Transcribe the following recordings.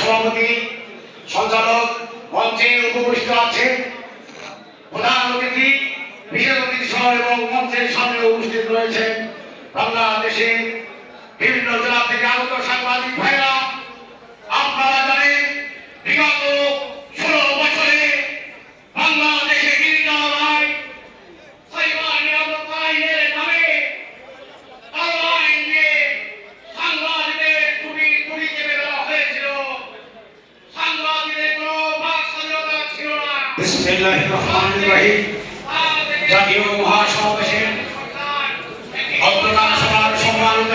সভাপতি সঞ্চালক মঞ্চে বিশেষ এবং মঞ্চের উপস্থিত বিভিন্ন জেলা থেকে আগত সাংবাদিক ভাইরা।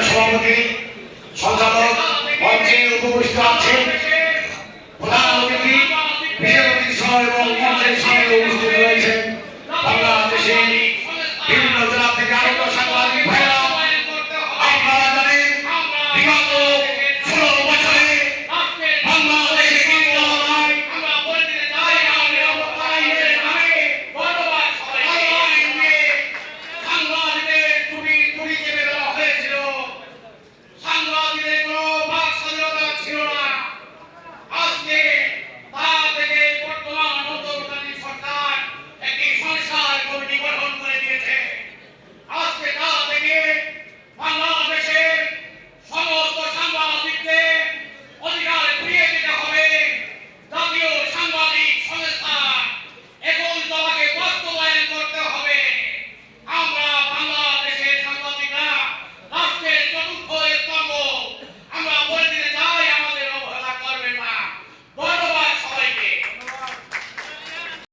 সভাপতি সঞ্চালক মঞ্চে উপবিষ্ট আছেন প্রধান অতিথি